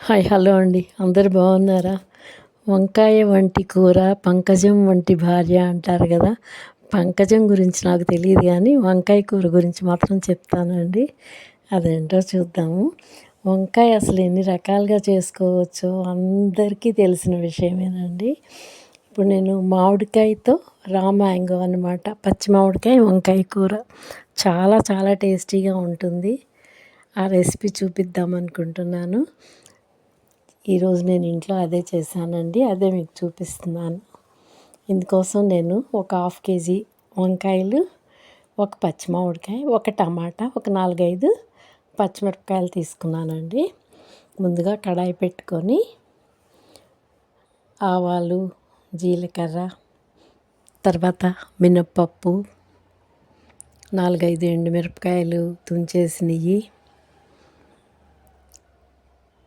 Hi hello అండి. అందరు బాగున్నారా? వంకాయ వంటి కూర పంకజం వంటి భార్య అంటారు కదా. పంకజం గురించి నాకు తెలియదు కానీ వంకాయ కూర గురించి మాత్రం చెప్తానండి. అదేంటో చూద్దాము. వంకాయ అసలు ఎన్ని రకాలుగా చేసుకోవచ్చో అందరికీ తెలిసిన విషయమేనండి. ఇప్పుడు నేను మామిడికాయతో రా మ్యాంగో అనమాట పచ్చి మామిడికాయ వంకాయ కూర. చాలా చాలా టేస్టీగా ఉంటుంది. ఆ రెసిపీ చూపిద్దాం అనుకుంటున్నాను ఈరోజు నేను ఇంట్లో అదే చేశానండి అదే మీకు చూపిస్తున్నాను. ఇందుకోసం నేను ఒక హాఫ్ కేజీ వంకాయలు ఒక పచ్చిమామిడికాయ ఒక టమాటా ఒక నాలుగైదు పచ్చిమిరపకాయలు తీసుకున్నానండి. ముందుగా కడాయి పెట్టుకొని ఆవాలు జీలకర్ర తర్వాత మినప్పప్పు నాలుగైదు ఎండుమిరపకాయలు తుంచేసినవి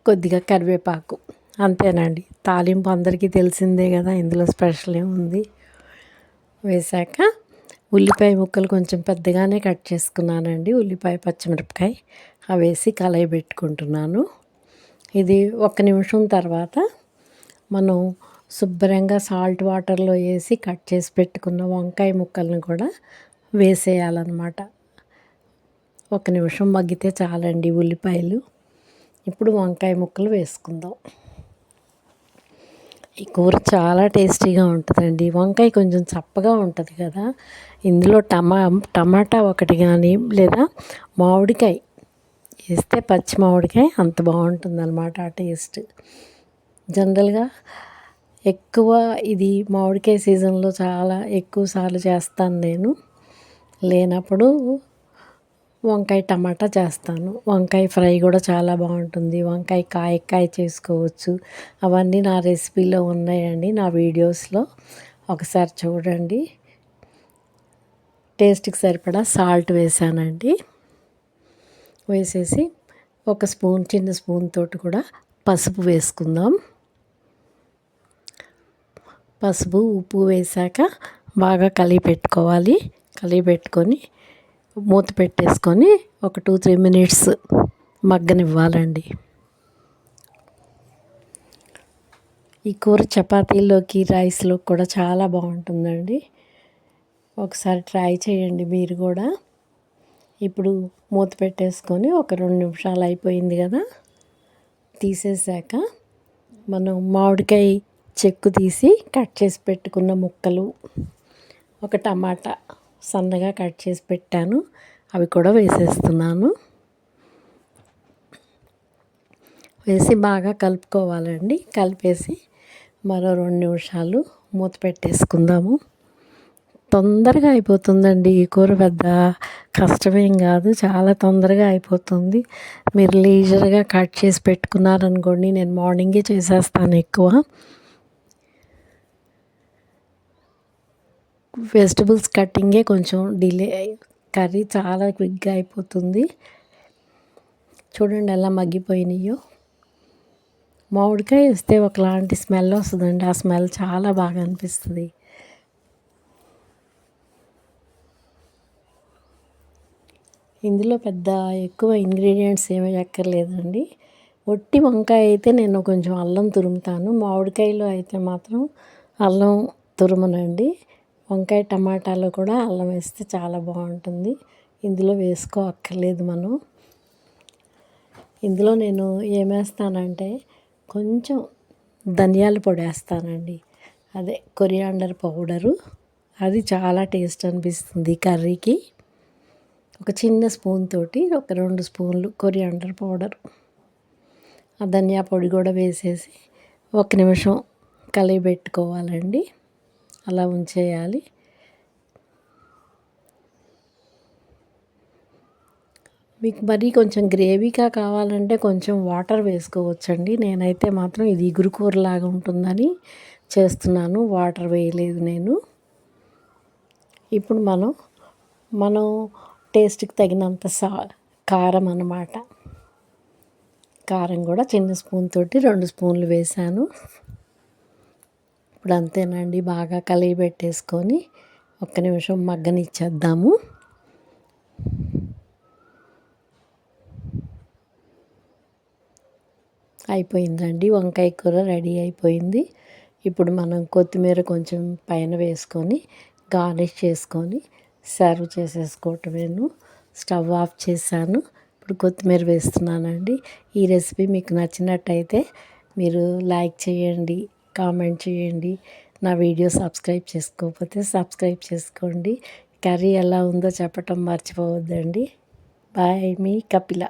కొద్దిగా కరివేపాకు. అంతేనండి. తాలింపు అందరికీ తెలిసిందే కదా ఇందులో స్పెషల్ ఏముంది? వేశాక ఉల్లిపాయ ముక్కలు కొంచెం పెద్దగానే కట్ చేసుకున్నానండి. ఉల్లిపాయ పచ్చిమిరపకాయ అవి వేసి కలయి పెట్టుకుంటున్నాను. ఇది ఒక నిమిషం తర్వాత మనం శుభ్రంగా సాల్ట్ వాటర్లో వేసి కట్ చేసి పెట్టుకున్న వంకాయ ముక్కలను కూడా వేసేయాలన్నమాట. ఒక నిమిషం మగ్గితే చాలండి ఉల్లిపాయలు. ఇప్పుడు వంకాయ ముక్కలు వేసుకుందాం. ఈ కూర చాలా టేస్టీగా ఉంటుందండి. వంకాయ కొంచెం చప్పగా ఉంటుంది కదా. ఇందులో టమా టమాటా ఒకటి కానీ లేదా మామిడికాయ వేస్తే పచ్చి మామిడికాయ అంత బాగుంటుంది అనమాట ఆ టేస్ట్. జనరల్గా ఎక్కువ ఇది మామిడికాయ సీజన్లో చాలా ఎక్కువ సార్లు చేస్తాను నేను. లేనప్పుడు వంకాయ టమాటా చేస్తాను. వంకాయ ఫ్రై కూడా చాలా బాగుంటుంది. వంకాయ కాయకాయ చేసుకోవచ్చు. అవన్నీ నా రెసిపీలో ఉన్నాయండి. నా వీడియోస్లో ఒకసారి చూడండి. టేస్ట్కి సరిపడా సాల్ట్ వేసానండి. వేసేసి ఒక స్పూన్ చిన్న స్పూన్ తోటి కూడా పసుపు వేసుకుందాం. పసుపు ఉప్పు వేసాక బాగా కలిపి పెట్టుకోవాలి కలిపి పెట్టుకొని మూత పెట్టేసుకొని ఒక టూ త్రీ మినిట్స్ మగ్గనివ్వాలండి. ఈ కూర చపాతీలోకి రైస్లో కూడా చాలా బాగుంటుందండి. ఒకసారి ట్రై చేయండి మీరు కూడా. ఇప్పుడు మూత పెట్టేసుకొని ఒక రెండు నిమిషాలు అయిపోయింది కదా తీసేసాక మనం మామిడికాయ చెక్కు తీసి కట్ చేసి పెట్టుకున్న ముక్కలు ఒక టమాటా సన్నగా కట్ చేసి పెట్టాను. అవి కూడా వేసేస్తున్నాను. వేసి బాగా కలుపుకోవాలండి. కలిపేసి మరో రెండు నిమిషాలు మూత పెట్టేసుకుందాము. తొందరగా అయిపోతుందండి ఈ కూర పెద్ద కష్టమేం కాదు. చాలా తొందరగా అయిపోతుంది. మీరు లీజర్గా కట్ చేసి పెట్టుకున్నారనుకోండి నేను మార్నింగే చేసేస్తాను ఎక్కువ. వెజిటబుల్స్ కట్టింగే కొంచెం డిలే కర్రీ చాలా క్విక్గా అయిపోతుంది. చూడండి ఎలా మగ్గిపోయినాయో. మామిడికాయ వేస్తే ఒకలాంటి స్మెల్ వస్తుందండి. ఆ స్మెల్ చాలా బాగా అనిపిస్తుంది. ఇందులో పెద్ద ఎక్కువ ఇంగ్రీడియంట్స్ ఏమీ ఎక్కర్లేదండి. ఒట్టి వంకాయ అయితే నేను కొంచెం అల్లం తురుముతాను. మామిడికాయలో అయితే మాత్రం అల్లం తురుమునండి. వంకాయ టమాటాలు కూడా అల్లం వేస్తే చాలా బాగుంటుంది. ఇందులో వేసుకో అక్కర్లేదు మనం. ఇందులో నేను ఏమేస్తానంటే కొంచెం ధనియాల పొడి వేస్తానండి. అదే కొరియాండర్ పౌడరు. అది చాలా టేస్ట్ అనిపిస్తుంది కర్రీకి. ఒక చిన్న స్పూన్ తోటి ఒక రెండు స్పూన్లు కొరియాండర్ పౌడర్. ఆ ధనియా పొడి కూడా వేసేసి ఒక నిమిషం కలిపి పెట్టుకోవాలండి అలా ఉంచేయాలి. మీకు మరీ కొంచెం గ్రేవీగా కావాలంటే కొంచెం వాటర్ వేసుకోవచ్చండి. నేనైతే మాత్రం ఇది ఇగురుకూరలాగా ఉంటుందని చేస్తున్నాను. వాటర్ వేయలేదు నేను. ఇప్పుడు మనం మనం టేస్ట్కి తగినంత సా కారం అన్నమాట. కారం కూడా చిన్న స్పూన్ తోటి రెండు స్పూన్లు వేసాను ఇప్పుడు అంతేనండి బాగా కలిగి పెట్టేసుకొని ఒక్క నిమిషం మగ్గనిచ్చేద్దాము. అయిపోయిందండి వంకాయ కూర రెడీ అయిపోయింది. ఇప్పుడు మనం కొత్తిమీర కొంచెం పైన వేసుకొని గార్నిష్ చేసుకొని సర్వ్ చేసేసుకోవటమేను. స్టవ్ ఆఫ్ చేశాను ఇప్పుడు కొత్తిమీర వేస్తున్నానండి. ఈ రెసిపీ మీకు నచ్చినట్టయితే మీరు లైక్ చేయండి. కామెంట్ చేయండి. నా వీడియో సబ్స్క్రైబ్ చేసుకోకపోతే సబ్స్క్రైబ్ చేసుకోండి. కర్రీ ఎలా ఉందో చెప్పటం మర్చిపోవద్దండి. బాయ్ మీ కపిల.